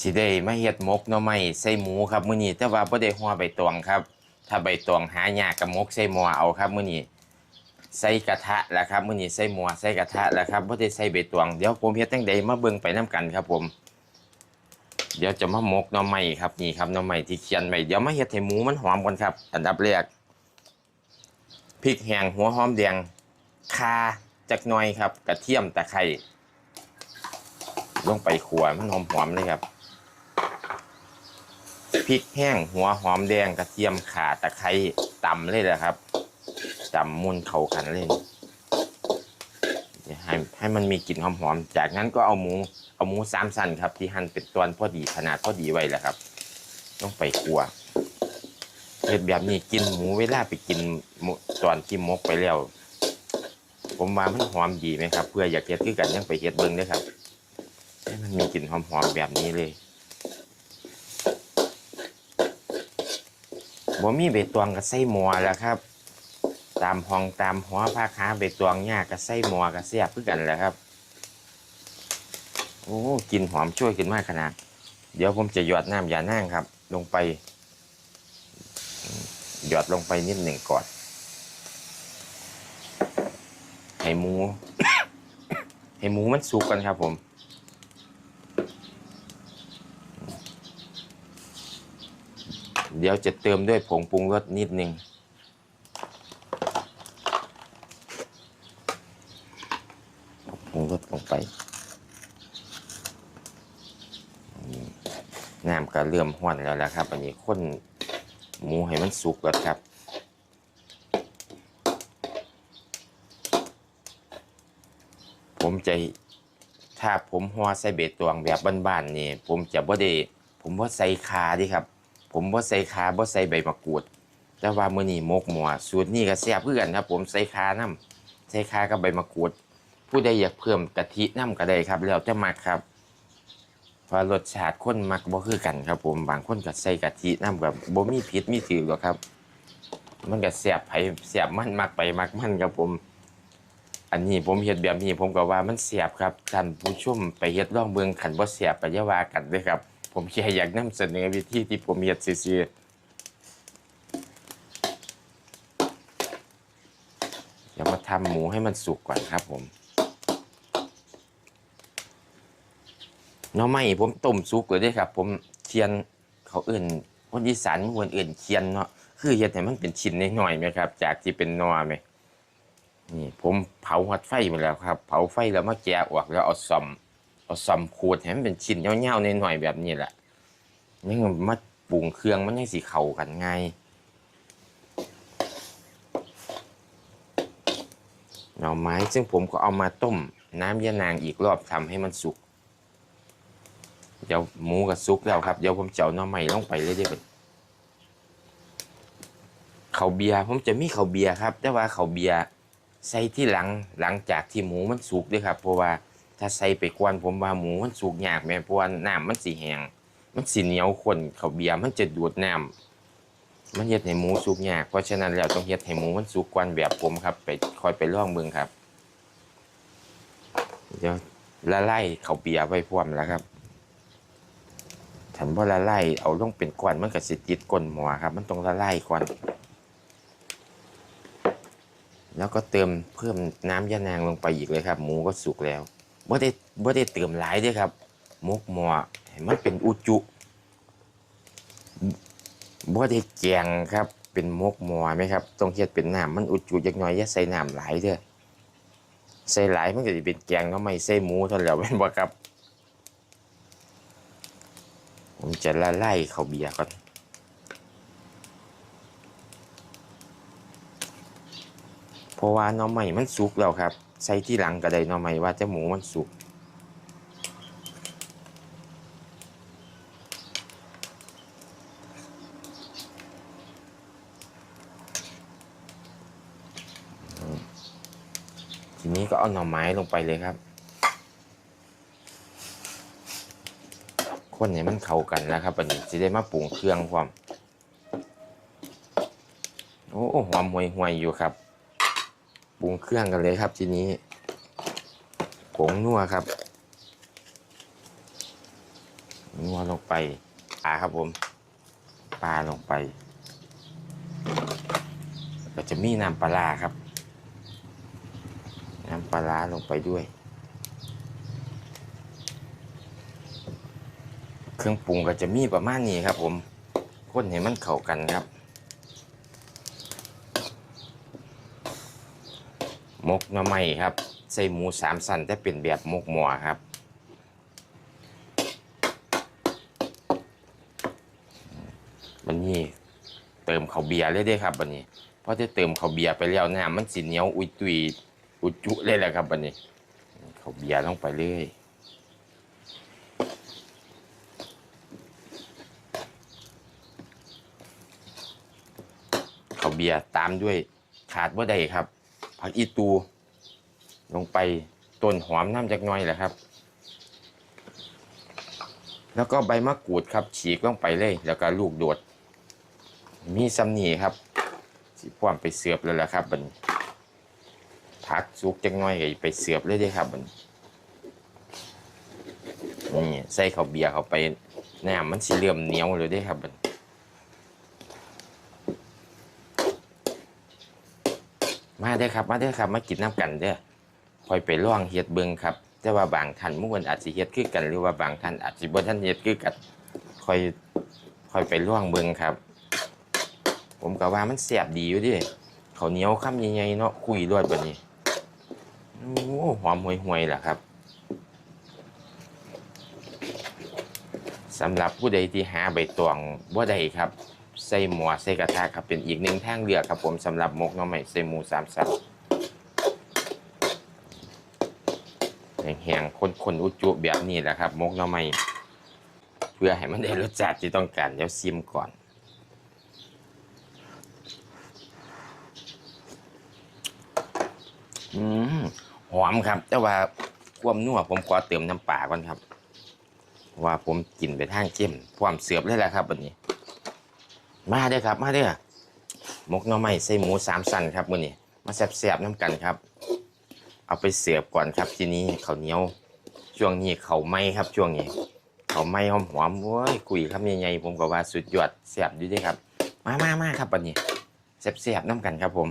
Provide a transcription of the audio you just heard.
สิได้มาเฮ็ดมกหน่อไม้ใส่หมูครับมื้อนี้แต่ว่าบ่ได้ห่อใบตองครับ ถ้าใบตองหายากกับมกใส่หม้อเอาครับมื้อนี้ใส่กระทะแล้วครับมื้อนี้ใส่หม้อใส่กระทะแล้วครับบ่ได้ใส่ใบตองเดี๋ยวผมเฮ็ดจังไดมาเบิ่งไปนํกันครับผม เดี๋ยวจะมาหมกหน่อไม้ครับนี่ครับหน่อไม้ที่เคียนไว้เดี๋ยวมาเฮ็ดให้หมูมันหอมก่อนครับ อันดับแรกพริกแห้งหัวหอมแดงข่าจักหน่อยครับ กระเทียมตะไคร้ลงไปขัวมันหอมๆเลยครับ พริกแห้งหัวหอมแดงกระเทียมข่าตะไคร้ตำเลยแหละครับตำมุนเข้ากันเลยให้ให้มันมีกลิ่นหอมๆ จากนั้นก็เอาหมูเอาหมูสามสันครับ ที่หั่นเป็นตอนพอดีขนาดพอดีไว้แหละครับ ต้องไปคั่วเห็ดแบบนี้กินหมูเวลาไปกินตอนที่มกไปแล้ว ผมว่ามันหอมดีไหมครับ เพื่ออยากเฮ็ดคือกันยังไปเฮ็ดเบิ้งด้วยครับให้มันมีกลิ่นหอมๆแบบนี้เลย บ่มีใบตองก็ใส่หมอแหล้วครับ ตามห้องตามหอผ้าค้าใบตองยากก็ใส่หมอก็แซ่บคือกันแหละครับ โอ้กินหอมช่วยขึ้นมากขนาด เดี๋ยวผมจะหยอดน้ำยานั่งครับ ลงไป หยอดลงไปนิดหนึ่งก่อนให้หมู ให้หมูมันสุกกันครับผม ดี๋ยวจะเติมด้วยผงปรุงรสนิดนึง ปรุงรสลงไปน้ำก็เริ่มห้อนแล้วละครับอันนี้ข้นหมูให้มันสุกแล้วครับผมจะถ้าผมห่อใส่เบ็ดตวงแบบบ้านๆนี่ ผมจะบ่ได้ผมบ่าใส่คาดิครับ ผมบ่ใส่คาบ่ใส่ใบมะกรูด แต่ว่ามื้อนี้หมกหมัวสูตรนี้ก็แซ่บคือกันครับผมใส่คานํใส่คากับใบมะกรูด ผู้ใดอยากเพิ่มกะทิน้ำก็ได้ครับ แล้วแต่มักครับเพราะรสชาติคนมักบ่คือกันครับ ผมบางคนก็ใส่กะทิน้ำกับบ่มีผิดมีถือหรอกครับ มันก็แซ่บไผแซ่บมันมักไปมักมันครับผม อันนี้ผมเฮ็ดแบบนี้ผมก็ว่ามันแซ่บครับท่านผู้ชมไปเฮ็ดลองเบิ่งคันบ่แซ่บก็อย่าว่ากันเด้อครับ ผมแค่อยากนำเสนอวิธีที่ผมเฮ็ดซื่อๆเดี๋ยวมาทำหมูให้มันสุกก่อนครับผมน้อไม้ผมต้มสุกเลยด้วยครับ ผมเคียนเขาเอื่นคนอีสานคนอื่นเคียนเนาะคือเฮ็ดให้มันเป็นชิ้นน้อยๆไหมครับ จากที่เป็นนอไหมนี่ผมเผาหัดไฟมาแล้วครับ เผาไฟแล้วมาแกะออกแล้วเอาซ่อม เอาซ่อมขูดให้มันเป็นชิ้นเงี้ยวๆน้อยๆแบบนี้แหละนี่มาปรุงเครื่องมันยังสิเข้ากันไงหน่อไม้ซึ่งผมก็เอามาต้ม น้ำยานางอีกรอบทำให้มันสุก เดี๋ยวหมูกับซุกแล้วครับ เดี๋ยวผมเจ้าหน้อไม้ลงไปเลยเดี๋ยวเขาเบียร์ผมจะมีเขาเบียร์ครับ แต่ว่าเขาเบียร์ใส่ที่หลังหลังจากที่หมูมันสุกด้วยครับ เพราะว่า ถ้าใส่ไปกวนผมว่าหมูมันสุกยากแม่เพราะว่าน้ำมันสีแหงมันสีเหนียวข้นเขาเบียร์มันจะดูดน้ำมันเฮ็ดให้หมูสุกยากเพราะฉะนั้นแล้วต้องเฮ็ดให้หมูมันสุกก่อนแบบผมครับ ไปคอยไปล่องเบิ่งครับเดี๋ยวละลายเขาเบียร์ไว้พร้อมแล้วครับฉันว่าละลายเอาลงเป็นก้อนมันก็สิติดก้นหมอครับ มันต้องละลายก่อน แล้วก็เติมเพิ่มน้ำยะนางลงไปอีกเลยครับ หมูก็สุกแล้ว บ่ได้บ่ได้เติมหลายเด้วยครับมกหมอให้มันเป็นอุจุบ่ได้แกงครับเป็นมกหมอไหมครับต้องเฮ็ดเป็นน้ำมันอุจุจักหน่อยอย่าใส่น้ำหลายเด้อใส่หลายมันก็สิเป็นแกงเนาะไม่ใส่หมูเท่านั้นแหล้วแม่นบ่ครับ ผมจะละไล่เขาวเบียร์ก่อนเพราะว่าน้องใหม่มันสุกแล้วครับ ใส่ที่หลังก็ได้หน้อใหมว่าจะหมูมันสุกทีนี้ก็เอาหน่อไม้ลงไปเลยครับคนเนี่ยมันเข้ากันแล้วครับอันนี้จะได้มาปรุงเครื่องความโอ้หอมห่วยห่วยๆอยู่ครับ รุงเครื่องกันเลยครับทีนี้ผงนัวครับนัวลงไปปลาครับผมปลาลงไป ก็จะมีน้ำปลาร้าครับ น้ำปลาร้าลงไปด้วย เครื่องปรุงก็จะมีประมาณนี้ครับผมคนให้มันเข้ากันครับ มกหน่อไม้ครับ ใส่หมูสามสันแต่เป็นแบบมกหมอครับ วันนี้เติมข้าวเบียร์เลยเด้ครับวันนี้เพราะจะเติมข้าวเบียร์ไปแล้วน้ำมันสิเหนียวอุยตุยอุจุเลยแหละครับวันนี้ข้าวเบียร์ลงไปเลยข้าวเบียร์ตามด้วยขาดว่าใดครับ ผักอีตู ลงไปต้นหอมน้ำจากน้อยแหละครับ แล้วก็ใบมะกรูดครับ ฉีกลงไปเลย แล้วก็ลูกโดด มีซัมนีครับสิพร้อมไปเสือบแล้วละครับบันพักสุกจักน้อยก็ไปเสือบเลยเด้ครับบันนี่ใส่ข้าวเบียร์เข้าไปน้ำมันสิเริ่มเหนียวเลยเด้ครับบัน มาเด้อครับ มาเด้อครับ มากินน้ำกันเด้อคอยไปล่องเฮ็ดเบิ่งครับ แต่ว่าบางท่านมุ่งอาจสิเฮ็ดคือกัน หรือว่าบางท่านอาจสิบ่ท่านเฮ็ดคือกันคอยคอยไปล่องเบิ่งครับ ผมก็ว่ามันแสบดีอยู่ดิข้าวเหนียวคำใหญ่ๆเนาะคุยรวดแบบนี้โอ้หอมห่วยๆล่ะครับสำหรับผู้ใดที่หาใบตองบ่ได้ครับ ใส่หมอใส่กระทะครับเป็นอีกหนึ่งทางเลือกครับผมสำหรับมกน่อไม้ใส่หมูสามสับแห้งๆคนๆอุจจุแบบนี้แหละครับ มกน่อไม้เพื่อให้มันได้รสชาติที่ต้องการเดี๋ยวซิมก่อนอืมหอมครับ แต่ว่าความนัวผมขอเติมน้ำปลาก่อนครับ ว่าผมกินไปทางเข้มความเสือบเลยแหละครับวันนี้ มาเด้อครับ มาเด้อหมกหน่อไม้ใส่หมูสามสันครับมื้อนี้มาแซ่บๆน้ำกันครับ เอาไปเสียบก่อนครับทีนี้ข้าวเหนียว ช่วงนี้เขาวไหม้ครับ ช่วงนี้เขาวไหม้หอมหอมโว้ยกุยครับใหญ่ๆผมก็ว่าสุดยอดแซ่บอยู่ด้ครับ มามามาครับวันนี้แซ่บๆน้ำกันครับผม